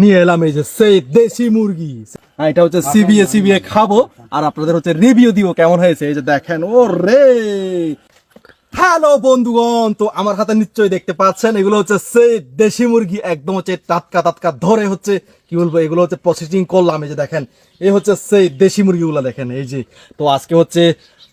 নিয়ে এলাম এই যে সেই দেশি মুরগি। এটা হচ্ছে সিবিএ সিবিএ খাব। আর আপনাদের হচ্ছে রিভিউ দিব কেমন হয়েছে। এই যে দেখেন ও রে হ্যালো বন্ধুগণ, তো আমার হাতে নিশ্চয়ই দেখতে পাচ্ছেন, এগুলো হচ্ছে সেই দেশি মুরগি। একদম হচ্ছে টাটকা টাটকা ধরে হচ্ছে, কি বলব, এগুলো হচ্ছে প্রসেসিং করলাম। এই যে দেখেন, এই হচ্ছে সেই দেশি মুরগিগুলো দেখেন, এই যে। তো আজকে হচ্ছে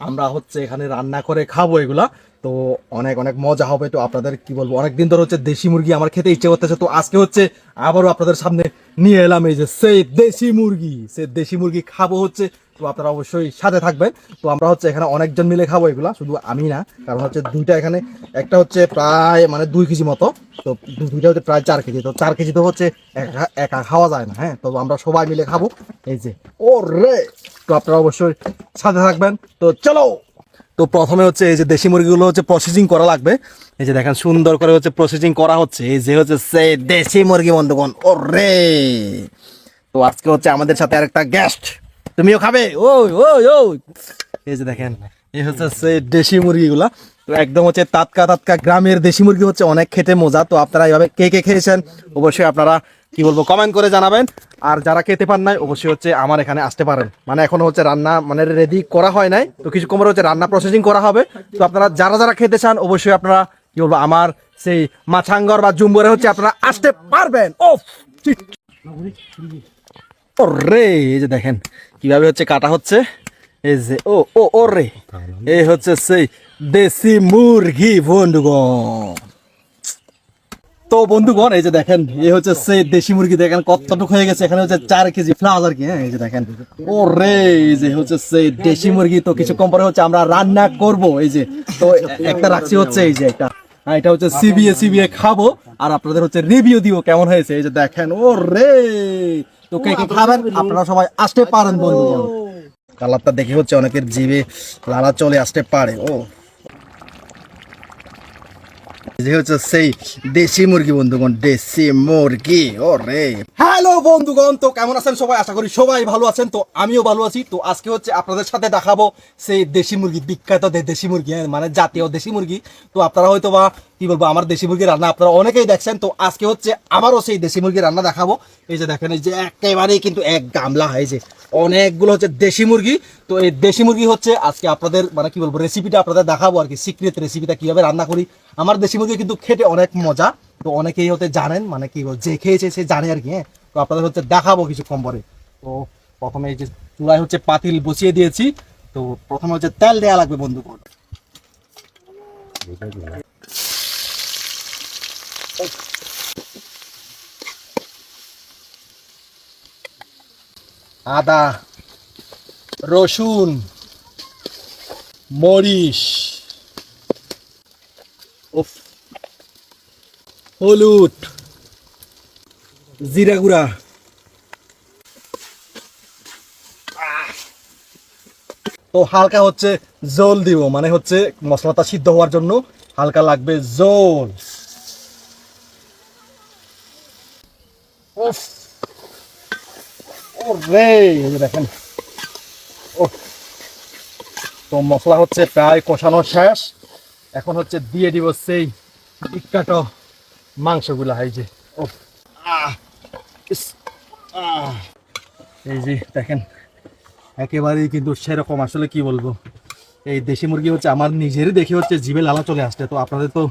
আমরা হচ্ছে এখানে রান্না করে খাব এগুলা। তো অনেক অনেক মজা হবে। তো আপনাদের কি বলব অনেক দিন ধরে হচ্ছে দেশি মুরগি আমার খেতে ইচ্ছে করতেছে। তো আজকে হচ্ছে আবারও আপনাদের সামনে নিয়ে এলাম এই যে সেই দেশি মুরগি। সেই দেশি মুরগি খাব হচ্ছে, তো আপনারা অবশ্যই সাথে থাকবেন। তো আমরা হচ্ছে এখানে অনেকজন মিলে খাব এগুলা, শুধু আমি না, কারণ হচ্ছে দুইটা এখানে, একটা হচ্ছে প্রায় মানে দুই কেজি মতো, তো দুইটা হচ্ছে প্রায় চার কেজি। তো চার কেজি তো হচ্ছে একা খাওয়া যায় না হ্যাঁ? তো আমরা সবাই মিলে খাব। এই যে ও রে তো আপনারা অবশ্যই সাথে থাকবেন। তো চলো! তো প্রথমে হচ্ছে এই যে দেশি মুরগিগুলো হচ্ছে প্রসেসিং করা লাগবে। এই যে দেখেন সুন্দর করে হচ্ছে প্রসেসিং করা হচ্ছে। এই যে হচ্ছে সেই দেশি মুরগি বন্ধুগণ ও রে তো আজকে হচ্ছে আমাদের সাথে আরেকটা গেস্ট তুমিও খাবে? ওই ওই ওই। এই যে দেখেন, এই হচ্ছে সেই দেশি মুরগিগুলা। তো একদম হচ্ছে তাতকা তাতকা গ্রামের দেশি মুরগি হচ্ছে অনেক খেতে মজা। তো আপনারা এইভাবে কে কে খেয়েছেন? অবশ্যই আপনারা কি বলব কমেন্ট করে জানাবেন। আর যারা খেতে পান নাই, অবশ্যই হচ্ছে আমার এখানে আসতে পারেন। মানে এখনও হচ্ছে রান্না মানে রেডি করা হয় নাই। তো কিছু কমরে হচ্ছে রান্না প্রসেসিং করা হবে। তো আপনারা যারা যারা খেতে চান, অবশ্যই আপনারা, কি বলব, আমার সেই মাছাঙ্গর বা জুম্বরে হচ্ছে আপনারা আসতে পারবেন। ও রে এই যে দেখেন, কীভাবে হচ্ছে কাটা হচ্ছে। এই যে, ও ও ও রে এই হচ্ছে সেই দেশি মুরগি, বন্ধুগণ। তো বন্ধুগণ এই যে দেখেন এই হচ্ছে সেই দেশি মুরগি দেখেন কতটুকু হয়ে গেছে। এখানে হচ্ছে চার কেজি ফ্লাওয়ার কি হ্যাঁ এই যে দেখেন। ও রে এই যে হচ্ছে সেই দেশি মুরগি। তো কিছুক্ষণ পরে হচ্ছে আমরা রান্না করব এই যে। তো একটা রাখছি হচ্ছে এই যে একটা। হ্যাঁ, এটা হচ্ছে সিবিএ সিবিএ খাব। আর আপনাদের হচ্ছে রিভিউ কেমন হয়েছে এই যে দেখেন। ও রে তো কে খাবেন আপনারা সবাই আসতে পারেন বন্ধুগণ। কালারটা দেখে হচ্ছে অনেকের জিভে লালা চলে আসতে পারে ও। যে হচ্ছে সেই দেশি মুরগি বন্ধুগণ দেশি মুরগি ও রে হ্যালো বন্ধুগণ তো কেমন আছেন সবাই? আশা করি সবাই ভালো আছেন। তো আমিও ভালো আছি। তো আজকে হচ্ছে আপনাদের সাথে দেখাবো সেই দেশি মুরগি বিখ্যাত দেশি মুরগি হ্যাঁ, মানে জাতীয় দেশি মুরগি। তো আপনারা হয়তো বা কি বলব আমার দেশি মুরগি রান্না আপনারা অনেকেই দেখছেন। তো আজকে হচ্ছে আমারও সেই দেশি মুরগি রান্না দেখাবো। এই যে দেখেন এই যে একেবারেই কিন্তু এক গামলা এই যে অনেকগুলো হচ্ছে দেশি মুরগি। তো এই দেশি মুরগি হচ্ছে আজকে আপনাদের মানে কি বলব রেসিপিটা আপনাদের দেখাবো আর কি। সিক্রেট রেসিপিটা কীভাবে রান্না করি। আমার দেশি মুরগি কিন্তু খেতে অনেক মজা। তো অনেকেই হতে জানেন মানে কি, যে খেয়েছে সে জানে আর কি হ্যাঁ? তো আপনাদের হচ্ছে দেখাবো কিছুক্ষণ পরে। তো প্রথমে এই যে চুলায় হচ্ছে পাতিল বসিয়ে দিয়েছি, তো প্রথমে হচ্ছে তেল দেওয়া লাগবে বন্ধুগণ। আদা, রসুন, মরিচ হলুদ, জিরা গুঁড়া। তো হালকা হচ্ছে জল দিব মানে হচ্ছে মশলাটা সিদ্ধ হওয়ার জন্য হালকা লাগবে জল। দেখেন। তো মশলা হচ্ছে প্রায় কষানো শেষ। এখন হচ্ছে দিয়ে দিব সেই বিখ্যাত মাংসগুলা এই যে। ও এই যে দেখেন, একেবারেই কিন্তু সেরকম। আসলে কি বলব? এই দেশি মুরগি হচ্ছে আমার নিজেরই দেখে হচ্ছে জিভে লালা চলে আসছে। তো আপনাদের তো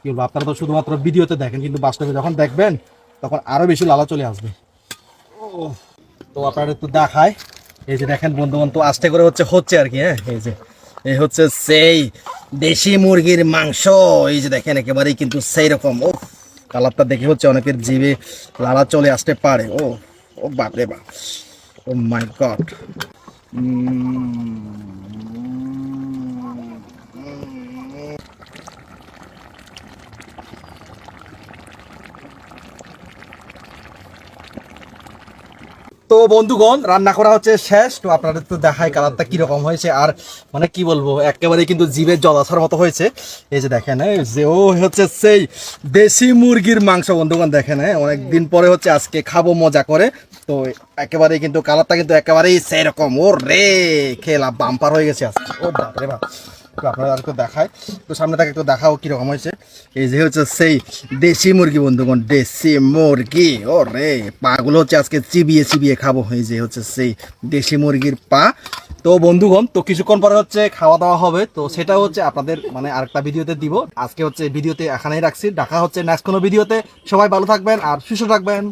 কি বলব? আপনারা তো শুধুমাত্র ভিডিওতে দেখেন, কিন্তু বাস্তবে যখন দেখবেন, তখন আরও বেশি লালা চলে আসবে। ও তো আপনারা একটু দেখায়। এই যে দেখেন বন্ধু বান্ধব আস্তে করে হচ্ছে হচ্ছে আর কি হ্যাঁ? এই যে, এই হচ্ছে সেই দেশি মুরগির মাংস। এই যে দেখেন, একেবারেই কিন্তু সেই রকম ও কালারটা দেখে হচ্ছে অনেকের জিভে লালা চলে আসতে পারে। ও ও বাপরে বাপ। Oh my God. তো বন্ধুগণ, রান্না করা হচ্ছে শেষ। তো আপনাদের তো দেখায় কালারটা কীরকম হয়েছে। আর মানে কি বলব একেবারে কিন্তু জিভের জল মতো হয়েছে। এই যে দেখেন যে ও হচ্ছে সেই দেশি মুরগির মাংস। বন্ধুগণ, দেখেন হ্যাঁ অনেকদিন পরে হচ্ছে আজকে খাব, মজা করে। তো একেবারেই কিন্তু, কালারটা কিন্তু একেবারেই সেই রকম ও রে খেলা বাম্পার হয়ে গেছে আজকে। ও বাপরে বাপ। আপনারা একটু দেখায় তো সামনে থেকে একটু দেখাও কীরকম হয়েছে। এই যে হচ্ছে সেই দেশি মুরগি বন্ধুগণ, দেশি মুরগি। ও রে পাগুলো হচ্ছে আজকে চিবিয়ে চিবিয়ে খাব। এই যে হচ্ছে সেই দেশি মুরগির পা। তো বন্ধুগণ, তো কিছুক্ষণ পরে হচ্ছে খাওয়া দাওয়া হবে। তো সেটা হচ্ছে আপনাদের মানে আরেকটা ভিডিওতে দিব। আজকে হচ্ছে ভিডিওতে এখানেই রাখছি। দেখা হচ্ছে নেক্সট কোনো ভিডিওতে। সবাই ভালো থাকবেন আর সুস্থ থাকবেন।